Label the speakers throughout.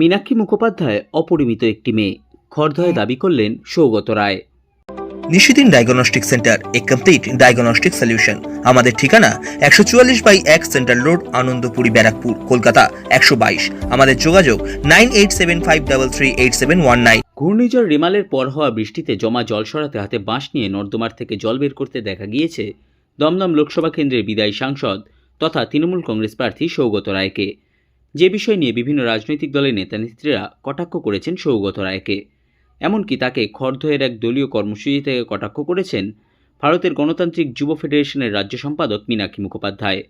Speaker 1: মীনাক্ষী মুখোপাধ্যায় অপরিমিত একটি মেয়ে। খড়দহে দাবি করলেন সৌগত রায়।
Speaker 2: নিশিদিন ডায়াগনস্টিক সেন্টার এ কমপ্লিট ডায়াগনস্টিক সলিউশন আমাদের ঠিকানা একশো চুয়াল্লিশ বাই এক সেন্ট্রাল রোড আনন্দপুরি ব্যারাকপুর কলকাতা একশো বাইশ। আমাদের যোগাযোগ nine eight seven five double three eight seven one nine.
Speaker 1: ঘূর্ণিঝড় রিমালের পর হওয়া বৃষ্টিতে জমা জল সরাতে হাতে বাঁশ নিয়ে নর্দমার থেকে জল বের করতে দেখা গিয়েছে দমদম লোকসভা কেন্দ্রের বিদায়ী সাংসদ তথা তৃণমূল কংগ্রেস প্রার্থী সৌগত রায়কে। যে বিষয় নিয়ে বিভিন্ন রাজনৈতিক দলের নেতানেত্রীরা কটাক্ষ করেছেন সৌগত রায়কে। এমনকি তাকে খড়দহের এক দলীয় কর্মসূচি থেকে কটাক্ষ করেছেন ভারতের গণতান্ত্রিক যুব ফেডারেশনের রাজ্য সম্পাদক মীনাক্ষী মুখোপাধ্যায়।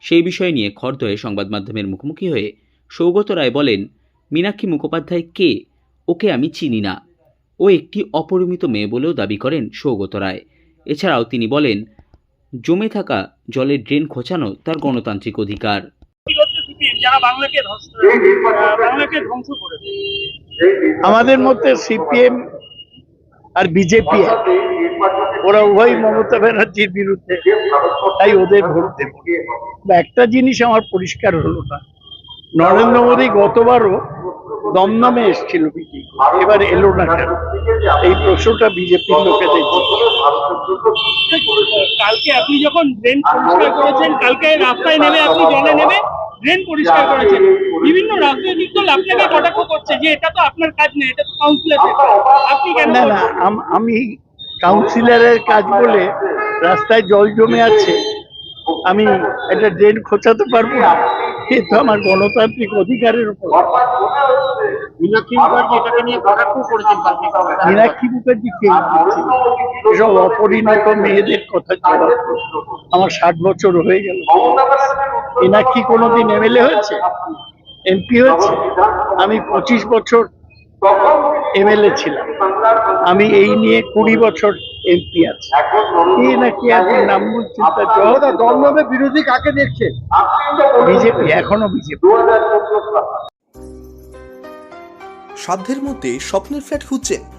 Speaker 1: সেই বিষয় নিয়ে খড়দহে সংবাদ মাধ্যমের মুখোমুখি হয়ে সৌগত রায় বলেন, মীনাক্ষী মুখোপাধ্যায় কে? ওকে আমি চিনি না। ও একটি অপরিমিত মেয়ে বলেও দাবি করেন সৌগত রায়। এছাড়াও তিনি বলেন, জমে থাকা জলের ড্রেন খোঁচানো তার গণতান্ত্রিক অধিকার।
Speaker 3: সিপিএম যারা বাংলাকে বাংলাকে ধ্বংস করেছে
Speaker 4: আমাদের মধ্যে সিপিএম আর বিজেপি ওরা উভয় মমতা ব্যানার্জির বিরুদ্ধে। তাই ওদের ভোট দেব। বা একটা জিনিস আমার পরিষ্কার হলো না। নরেন্দ্র মোদী গতবারও দমদমে এসেছিল বিজেপি এবার এলো না কেন? এই প্রশ্নটা বিজেপির লোকেদের
Speaker 3: কালকে আপনি যখন ড্রেন পরিষ্কার করেছেন কালকে রাস্তায় নেমে আপনি জলে নেমে ড্রেন পরিষ্কার করেছেন বিভিন্ন রাজনৈতিক দল আপনাকে কটাক্ষ করছে যে এটা তো আপনার কাজ নেই এটা তো কাউন্সিলের আপনি কেন
Speaker 4: না না আম- আমি কাউন্সিলরের কাজ বলে রাস্তায় জল জমে আছে। আমি একটা ড্রেন খোঁচাতে পারব না। এ তো আমার গণতান্ত্রিক অধিকারের উপর।
Speaker 3: মীনাক্ষী মুখার্জি এটাকে নিয়ে কটাক্ষ করেছেন
Speaker 4: মীনাক্ষী মুখার্জি কে? এসব অপরিণত মেয়েদের কথা আমার ষাট বছর হয়ে গেল। মীনাক্ষী কোনোদিন এমএলএ হয়েছে? এমপি হয়েছে? আমি পঁচিশ বছর এমএলএ ছিলাম। আমি এই নিয়ে কুড়ি বছর এমপি আছি। কে নাকি এখন নাম
Speaker 5: দমদমে বিরোধী কাকে দেখছে?
Speaker 4: বিজেপি এখনও বিজেপি।
Speaker 2: সাধ্যের মধ্যে স্বপ্নের ফ্ল্যাট খুঁজছেন।